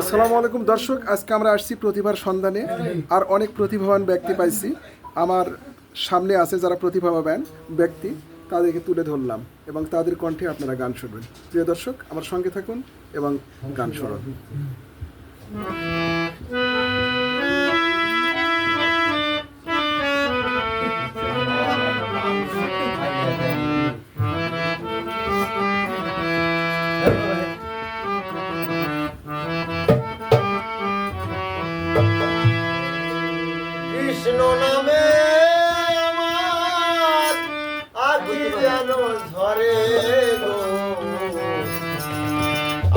আসসালামু আলাইকুম দর্শক, আজকে আমরা আসছি প্রতিভার সন্ধানে। আর অনেক প্রতিভাবান ব্যক্তি পাইছি। আমার সামনে আছে যারা প্রতিভাবান ব্যক্তি, তাদেরকে তুলে ধরলাম এবং তাদের কণ্ঠে আপনারা গান শুনবেন। প্রিয় দর্শক, আমার সঙ্গে থাকুন এবং গান শুনুন। যেন ঝরে গো?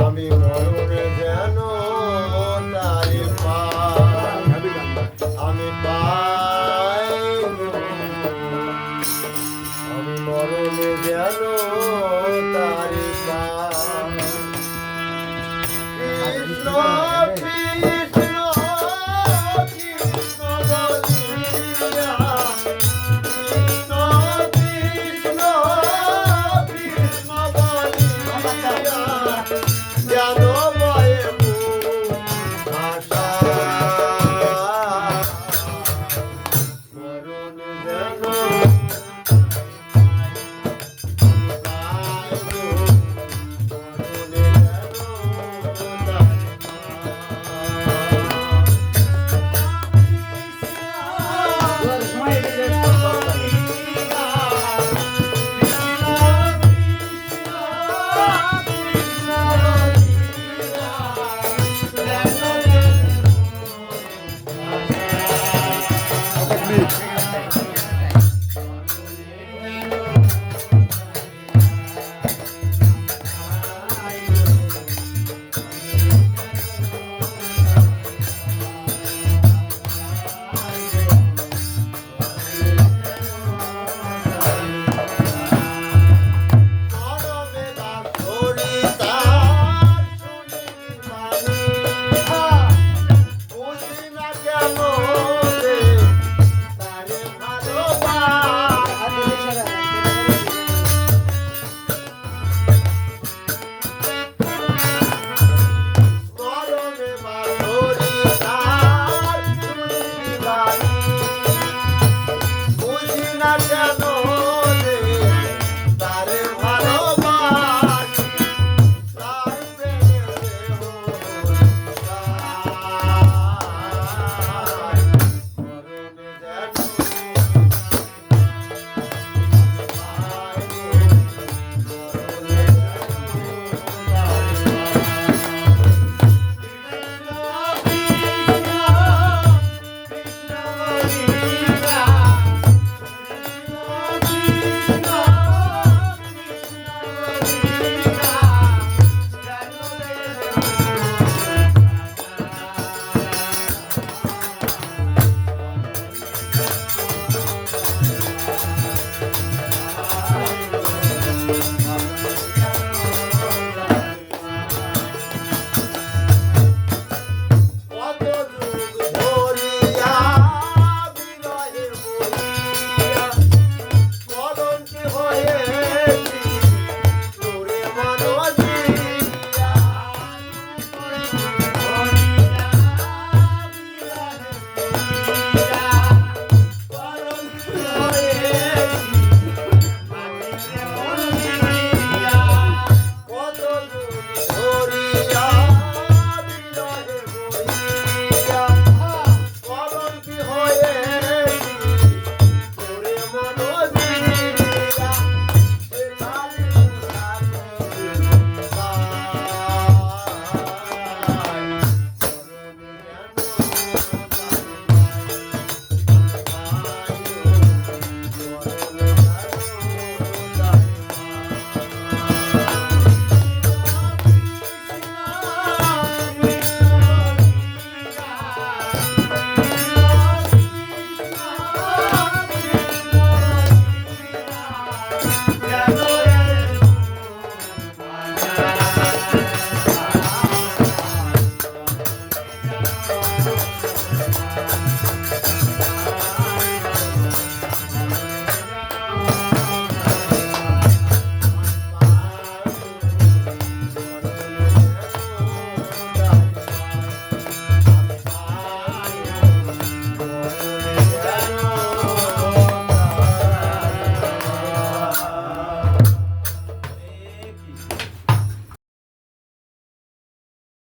আমি মরণে যেন তারি পাই আমি পাই। আমি মরণে যেন তারি পাই কৃষ্ণ